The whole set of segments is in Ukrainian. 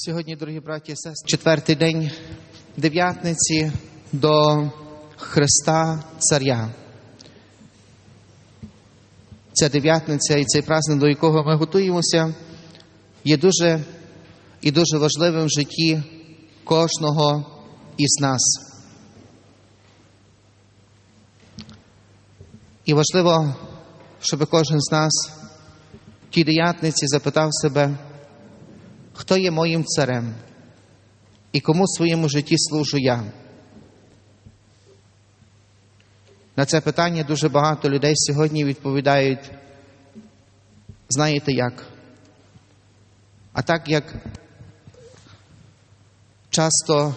Сьогодні, дорогі браті і сестри, четвертий день дев'ятниці до Христа Царя. Ця дев'ятниця і цей праздник, до якого ми готуємося, є дуже і дуже важливим в житті кожного із нас. І важливо, щоб кожен з нас в тій дев'ятниці запитав себе, хто є моїм царем і кому в своєму житті служу я. На це питання дуже багато людей сьогодні відповідають, знаєте як? А так як часто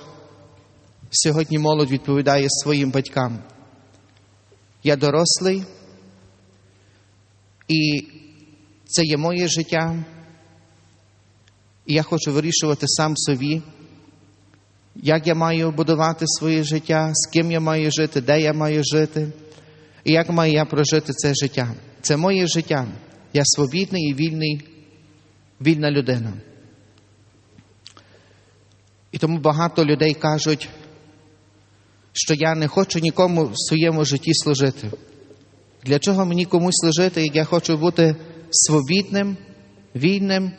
сьогодні молодь відповідає своїм батькам, я дорослий, і це є моє життя, і я хочу вирішувати сам собі, як я маю будувати своє життя, з ким я маю жити, де я маю жити, і як маю я прожити це життя. Це моє життя. Я свобідний і вільний, вільна людина. І тому багато людей кажуть, що я не хочу нікому в своєму житті служити. Для чого мені комусь служити, як я хочу бути свобідним, вільним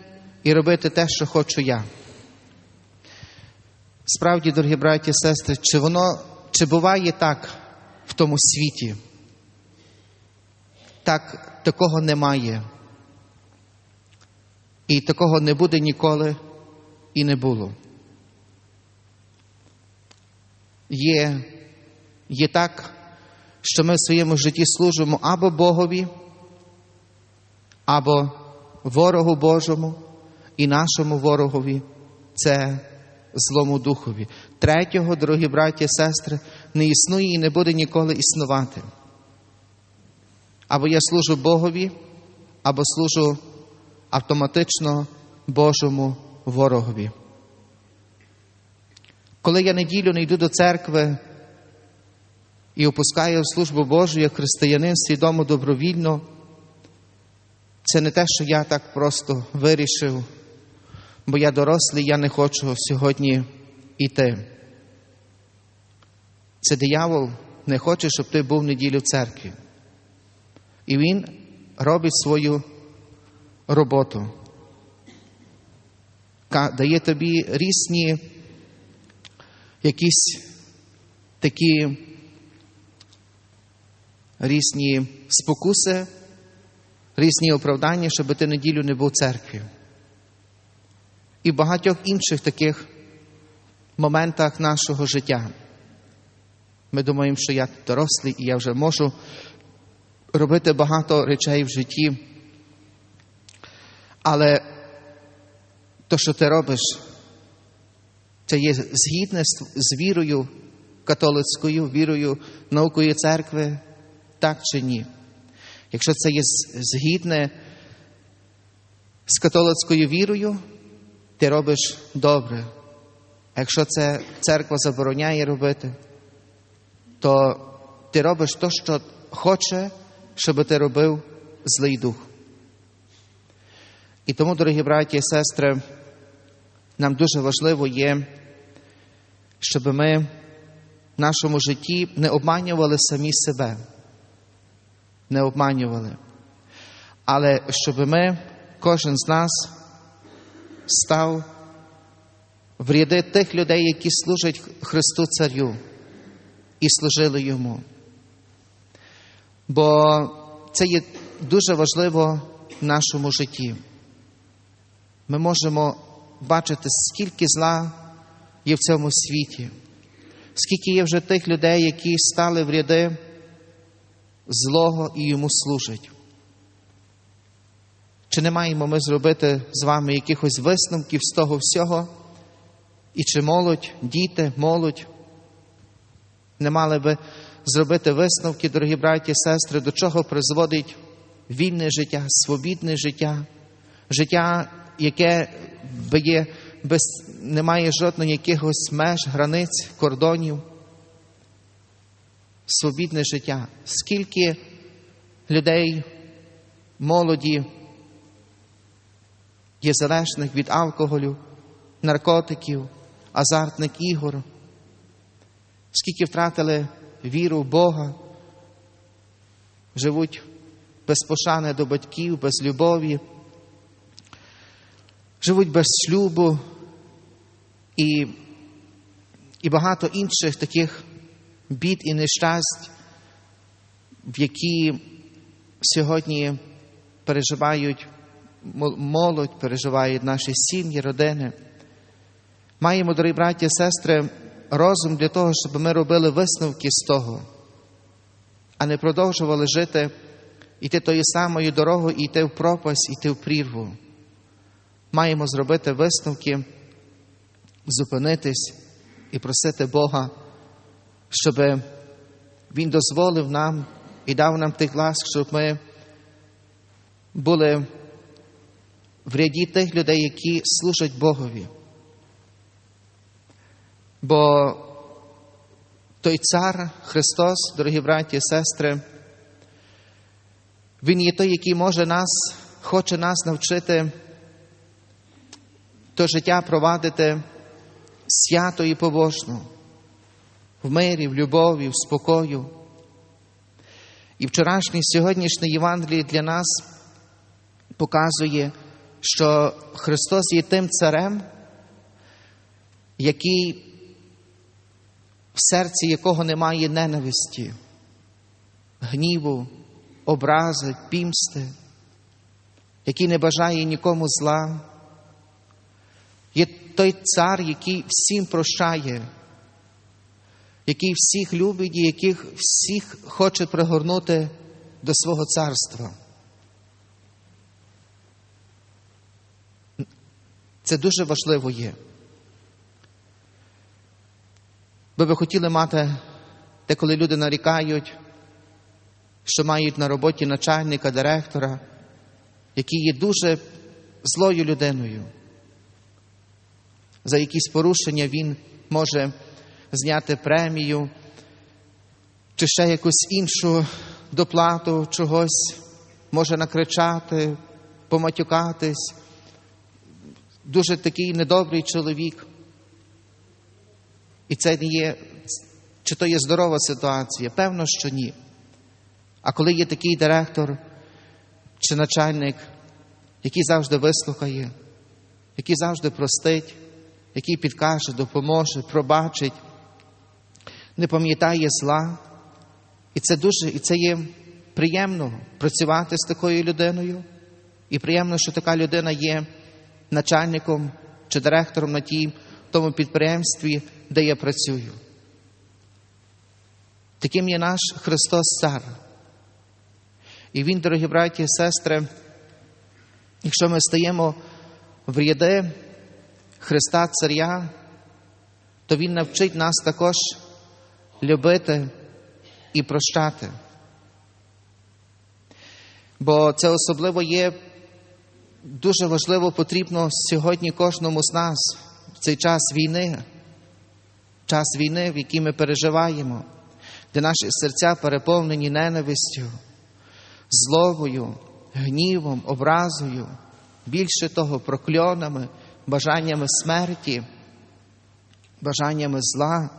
і робити те, що хочу я. Справді, дорогі браті і сестри, чи воно чи буває так в тому світі? Так, такого немає. І такого не буде ніколи і не було. Є, є так, що ми в своєму житті служимо або Богові, або ворогу Божому і нашому ворогові це злому духові. Третього, дорогі браті і сестри, не існує і не буде ніколи існувати. Або я служу Богові, або служу автоматично Божому ворогові. Коли я неділю не йду до церкви і опускаю службу Божу як християнин свідомо добровільно, це не те, що я так просто вирішив, бо я дорослий, я не хочу сьогодні йти. Це диявол не хоче, щоб ти був в неділю в церкві. І він робить свою роботу. Дає тобі різні якісь такі різні спокуси, різні оправдання, щоб ти неділю не був в церкві. І в багатьох інших таких моментах нашого життя. Ми думаємо, що я дорослий і я вже можу робити багато речей в житті. Але то, що ти робиш, це є згідне з вірою католицькою, вірою наукою церкви, так чи ні? Якщо це є згідне з католицькою вірою, ти робиш добре. Якщо це церква забороняє робити, то ти робиш те, що хоче, щоб ти робив злий дух. І тому, дорогі браті і сестри, нам дуже важливо є, щоб ми в нашому житті не обманювали самі себе, не обманювали, але щоб ми, кожен з нас, став в ряди тих людей, які служать Христу Царю і служили йому. Бо це є дуже важливо в нашому житті. Ми можемо бачити, скільки зла є в цьому світі, скільки є вже тих людей, які стали в ряди злого і йому служать. Чи не маємо ми зробити з вами якихось висновків з того всього? І чи молодь, діти, молодь не мали би зробити висновки, дорогі браті сестри, до чого призводить вільне життя, свобідне життя, життя, яке є без, не має жодних якихось меж, границь, кордонів. Свобідне життя. Скільки людей, молоді є залежних від алкоголю, наркотиків, азартних ігор, скільки втратили віру в Бога, живуть без пошани до батьків, без любові, живуть без шлюбу і, і багато інших таких бід і нещасть, в які сьогодні переживають молодь, переживають наші сім'ї, родини. Маємо, дорогі браті і сестри, розум для того, щоб ми робили висновки з того, а не продовжували жити, йти тою самою дорогою, і йти в пропасть, йти в прірву. Маємо зробити висновки, зупинитись і просити Бога, щоб Він дозволив нам і дав нам тих ласк, щоб ми були в ряді тих людей, які служать Богові. Бо той цар Христос, дорогі браті і сестри, Він є той, який може нас, хоче нас навчити то життя провадити свято і побожно, в мирі, в любові, в спокою. І вчорашній сьогоднішній Євангелій для нас показує, що Христос є тим царем, який в серці якого немає ненависті, гніву, образи, пімсти, який не бажає нікому зла. Є той цар, який всім прощає, який всіх любить і яких всіх хоче пригорнути до свого царства. Це дуже важливо є. Ви би хотіли мати, те, коли люди нарікають, що мають на роботі начальника, директора, який є дуже злою людиною. За якісь порушення він може зняти премію чи ще якусь іншу доплату чогось, може накричати, поматюкатись. Дуже такий недобрий чоловік. І це не є, чи то є здорова ситуація? Певно, що ні. А коли є такий директор чи начальник, який завжди вислухає, який завжди простить, який підкаже, допоможе, пробачить, не пам'ятає зла, і це дуже, і це є приємно працювати з такою людиною, і приємно, що така людина є начальником чи директором на тій, тому підприємстві, де я працюю. Таким є наш Христос Цар. І Він, дорогі браті і сестри, якщо ми стаємо в ряди Христа Царя, то Він навчить нас також любити і прощати. Бо це особливо є дуже важливо потрібно сьогодні кожному з нас в цей час війни, час війни, в який ми переживаємо, де наші серця переповнені ненавистю, зловою, гнівом, образою, більше того, прокльонами, бажаннями смерті, бажаннями зла,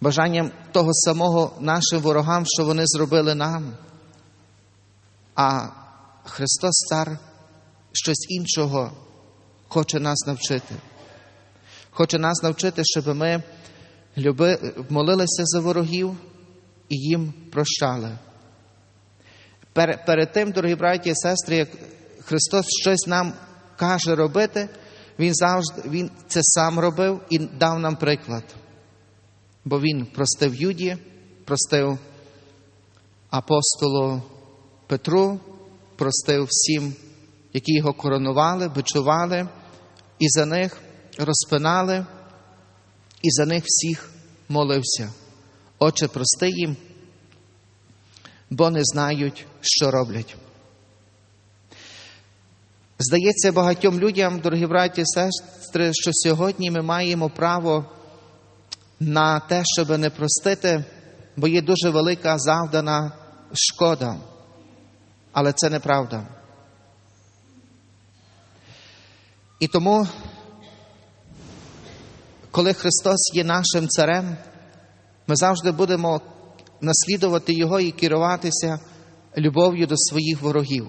бажанням того самого нашим ворогам, що вони зробили нам. А Христос Цар щось іншого хоче нас навчити. Хоче нас навчити, щоб ми люби, молилися за ворогів і їм прощали. Перед, перед тим, дорогі браті і сестри, як Христос щось нам каже робити, Він завжди Він це сам робив і дав нам приклад. Бо Він простив Юді, простив апостолу Петру, простив всім які його коронували, бичували, і за них розпинали, і за них всіх молився. Отче, прости їм, бо не знають, що роблять. Здається, багатьом людям, дорогі браті і сестри, що сьогодні ми маємо право на те, щоб не простити, бо є дуже велика завдана шкода. Але це неправда. І тому коли Христос є нашим царем, ми завжди будемо наслідувати Його і керуватися любов'ю до своїх ворогів.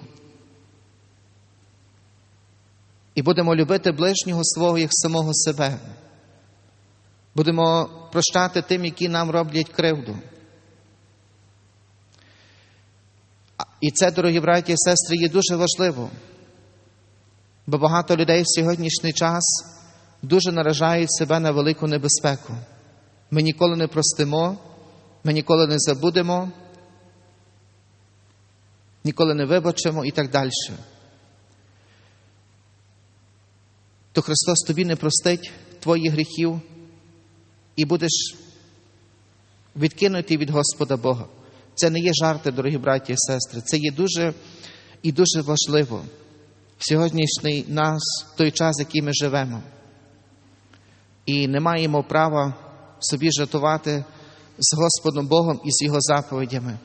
І будемо любити ближнього свого як самого себе. Будемо прощати тим, які нам роблять кривду. І це, дорогі браті і сестри, є дуже важливо, бо багато людей в сьогоднішній час дуже наражають себе на велику небезпеку. Ми ніколи не простимо, ми ніколи не забудемо, ніколи не вибачимо і так далі. То Христос тобі не простить твоїх гріхів і будеш відкинутий від Господа Бога. Це не є жарти, дорогі браті і сестри. Це є дуже і дуже важливо сьогоднішній нас, той час, який ми живемо. І не маємо права собі жартувати з Господом Богом і з Його заповідями.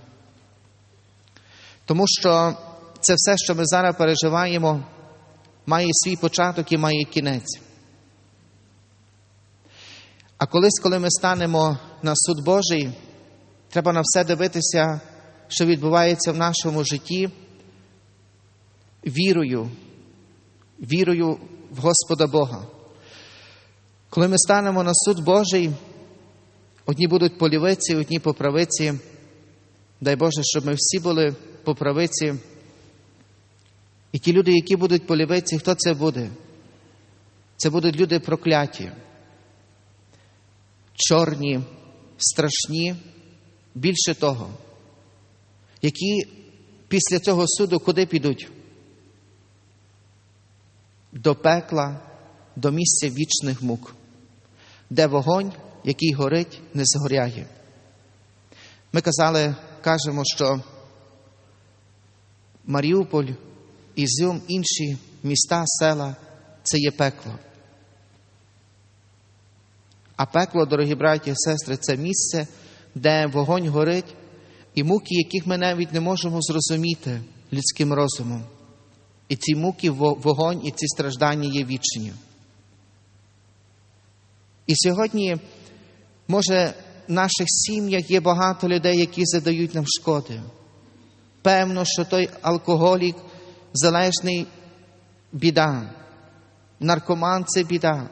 Тому що це все, що ми зараз переживаємо, має свій початок і має кінець. А колись, коли ми станемо на суд Божий, треба на все дивитися, що відбувається в нашому житті, вірою, вірою в Господа Бога. Коли ми станемо на суд Божий, одні будуть по лівиці, одні по правиці. Дай Боже, щоб ми всі були по правиці. І ті люди, які будуть по лівиці, хто це буде? Це будуть люди прокляті, чорні, страшні, більше того, які після цього суду куди підуть? До пекла, до місця вічних мук, де вогонь, який горить, не згоряє. Ми казали, кажемо, що Маріуполь, Ізюм, інші міста, села це є пекло. А пекло, дорогі браті і сестри, це місце, де вогонь горить, і муки, яких ми навіть не можемо зрозуміти людським розумом. І ці муки, вогонь, і ці страждання є вічні. І сьогодні, може, в наших сім'ях є багато людей, які задають нам шкоди. Певно, що той алкоголік залежний біда, наркоман це біда,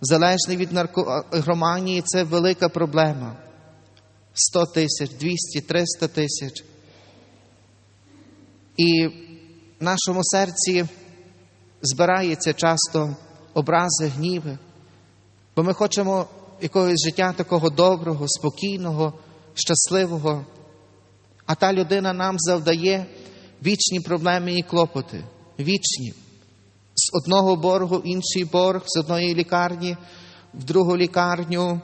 залежний від наркогроманії це велика проблема. 100 тисяч, 200, 300 тисяч. І нашому серці збирається часто образи, гніви, бо ми хочемо якогось життя такого доброго, спокійного, щасливого. А та людина нам завдає вічні проблеми і клопоти, вічні. З одного боргу в інший борг, з одної лікарні в другу лікарню,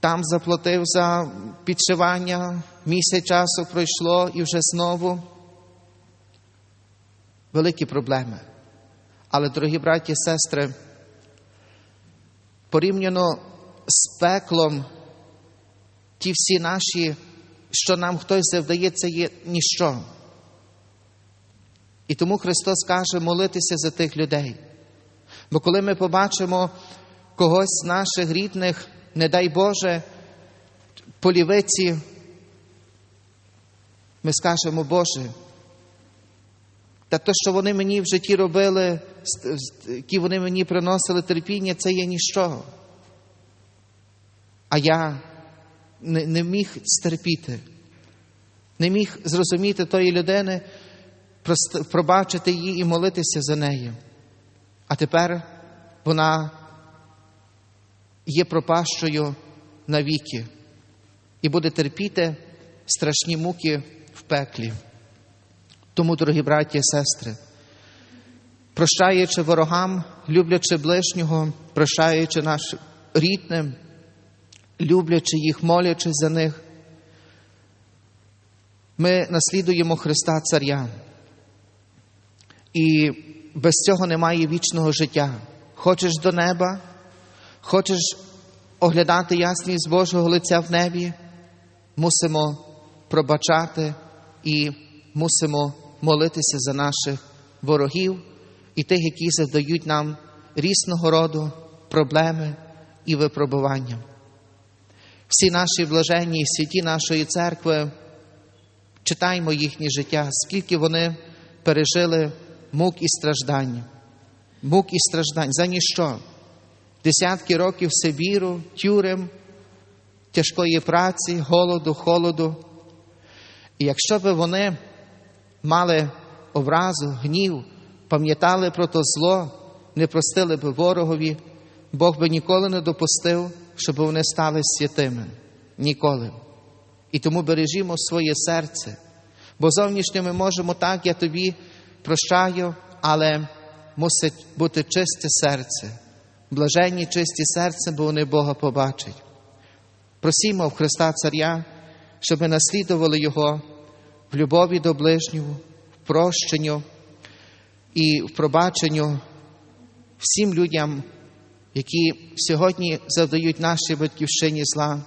там заплатив за підшивання, місяць часу пройшло і вже знову. Великі проблеми. Але, дорогі браті і сестри, порівняно з пеклом, ті всі наші, що нам хтось завдає, це є ніщо. І тому Христос каже молитися за тих людей. Бо коли ми побачимо когось з наших рідних, не дай Боже, по лівиці, ми скажемо, Боже, та те, що вони мені в житті робили, які вони мені приносили терпіння, це є ніщо. А я не, не міг стерпіти, не міг зрозуміти тої людини, пробачити її і молитися за нею. А тепер вона є пропащою навіки і буде терпіти страшні муки в пеклі. Тому, дорогі браті і сестри, прощаючи ворогам, люблячи ближнього, прощаючи нашим рідним, люблячи їх, молячи за них, ми наслідуємо Христа Царя. І без цього немає вічного життя. Хочеш до неба, хочеш оглядати ясність Божого лиця в небі, мусимо пробачати і мусимо молитися за наших ворогів і тих, які завдають нам різного роду проблеми і випробуванням. Всі наші блаженні, святі нашої церкви, читаймо їхнє життя, скільки вони пережили мук і страждань. Мук і страждань. За ніщо. Десятки років Сибіру, тюрем, тяжкої праці, голоду, холоду. І якщо б вони мали образу, гнів, пам'ятали про то зло, не простили б ворогові, Бог би ніколи не допустив, щоб вони стали святими. Ніколи. І тому бережімо своє серце. Бо зовнішньо ми можемо так, я тобі прощаю, але мусить бути чисте серце. Блаженні чисті серце, бо вони Бога побачать. Просімо в Христа Царя, щоб ми наслідували Його в любові до ближнього, в прощенню і в пробаченню всім людям, які сьогодні завдають нашій батьківщині зла,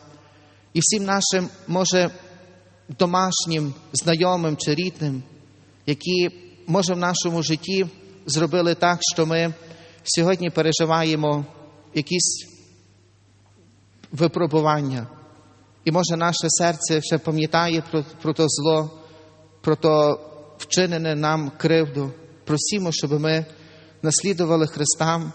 і всім нашим, може, домашнім, знайомим чи рідним, які, може, в нашому житті зробили так, що ми сьогодні переживаємо якісь випробування. І може наше серце ще пам'ятає про, про то зло, про то вчинене нам кривду. Просімо, щоб ми наслідували Христа,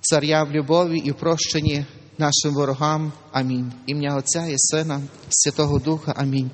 Царя в любові і прощенні нашим ворогам. Амінь. Ім'я Отця і Сина, Святого Духа. Амінь.